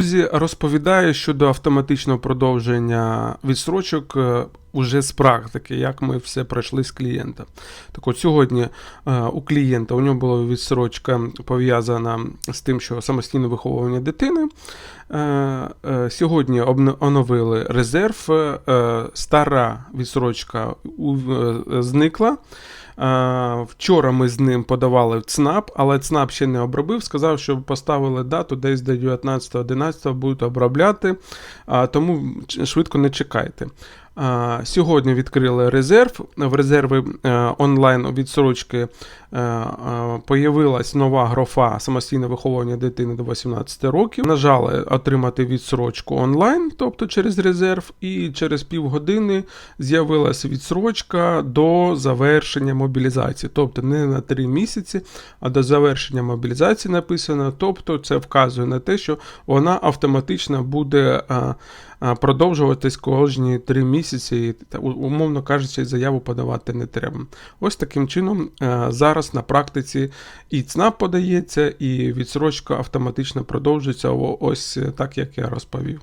Друзі, розповідаю щодо автоматичного продовження відстрочок е, уже з практики, як ми все пройшли з клієнта. Так от сьогодні е, у клієнта у нього була відсрочка пов'язана з тим, що самостійне виховування дитини. Е, Сьогодні оновили резерв, стара відсрочка зникла. Е, Вчора ми з ним подавали ЦНАП, але ЦНАП ще не обробив. Сказав, що поставили дату десь до 19.11 будуть обробляти, тому швидко не чекайте. Сьогодні відкрили резерв. В резерві е, онлайн відсрочки е, е, появилась нова графа самостійне виховування дитини до 18 років. Нажали отримати відсрочку онлайн, тобто через резерв, і через півгодини з'явилася відсрочка до завершення мобілізації. Тобто не на 3 місяці, а до завершення мобілізації написано. Тобто це вказує на те, що вона автоматично буде продовжуватись кожні 3 місяці, і, умовно кажучи, заяву подавати не треба. Ось таким чином е, зараз на практиці і ЦНАП подається, і відсрочка автоматично продовжується ось е, так, як я розповів.